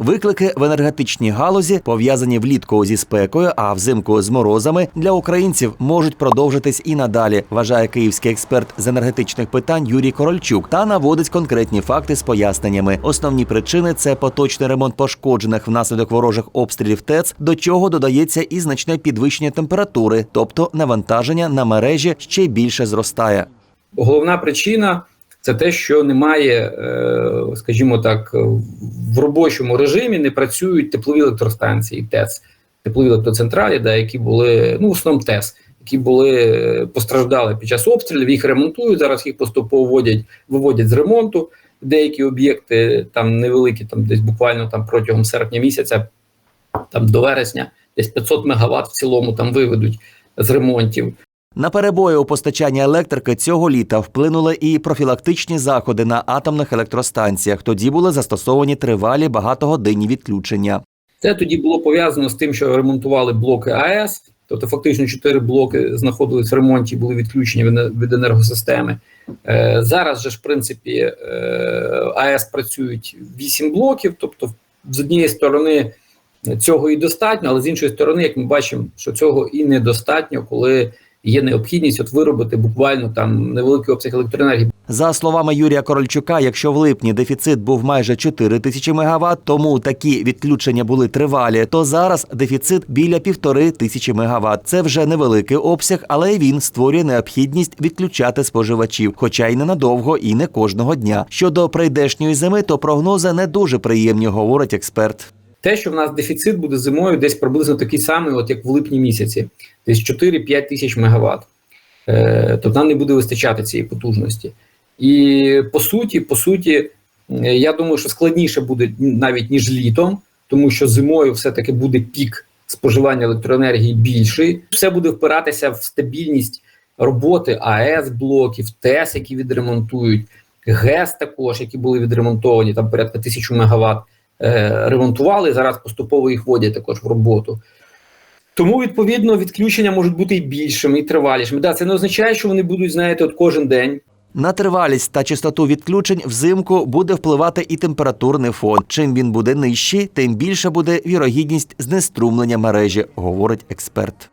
Виклики в енергетичній галузі пов'язані влітку зі спекою, а взимку з морозами для українців можуть продовжитись і надалі. Вважає київський експерт з енергетичних питань Юрій Корольчук та наводить конкретні факти з поясненнями. Основні причини це поточний ремонт пошкоджених внаслідок ворожих обстрілів ТЕЦ, до чого додається і значне підвищення температури, тобто навантаження на мережі ще більше зростає. Головна причина це те, що немає, е, скажімо так, в робочому режимі не працюють теплові електростанції ТЕЦ, теплові електроцентралі, да, які були, ну, в основному ТЕС, які були е, постраждали під час обстрілів, їх ремонтують. Зараз їх поступово вводять, виводять з ремонту. Деякі об'єкти там невеликі, там десь буквально там протягом серпня місяця, там до вересня, десь 500 мегаватт в цілому там виведуть з ремонтів. На перебої у постачанні електрики цього літа вплинули і профілактичні заходи на атомних електростанціях. Тоді були застосовані тривалі багатогодинні відключення. Це тоді було пов'язано з тим, що ремонтували блоки АЕС, тобто фактично чотири блоки знаходились в ремонті, були відключені від енергосистеми. Е, зараз же ж, в принципі, е, АЕС працюють 8 блоків, тобто, з однієї сторони цього і достатньо, але з іншої сторони, як ми бачимо, що цього і недостатньо, коли є необхідність от виробити буквально там невеликий обсяг електроенергії. За словами Юрія Корольчука, якщо в липні дефіцит був майже 4 тисячі мегаватт, тому такі відключення були тривалі, то зараз дефіцит біля півтори тисячі мегаватт. Це вже невеликий обсяг, але він створює необхідність відключати споживачів, хоча й ненадовго, і не кожного дня. Щодо прийдешньої зими, то прогнози не дуже приємні, говорить експерт. Те, що в нас дефіцит буде зимою, десь приблизно такий самий, от як в липні місяці, десь 4-5 тисяч мегаватт. Е, тобто нам не буде вистачати цієї потужності. І по суті, по суті, е, я думаю, що складніше буде навіть ніж літом, тому що зимою все-таки буде пік споживання електроенергії більший. Все буде впиратися в стабільність роботи АЕС блоків, ТЕС, які відремонтують, ГЕС також, які були відремонтовані, там порядка тисячу мегаватт ремонтували. Зараз поступово їх вводять також в роботу. Тому, відповідно, відключення можуть бути і більшими, і тривалішими. Да, це не означає, що вони будуть, знаєте, от кожен день. На тривалість та частоту відключень взимку буде впливати і температурний фон. Чим він буде нижчий, тим більше буде вірогідність знеструмлення мережі, говорить експерт.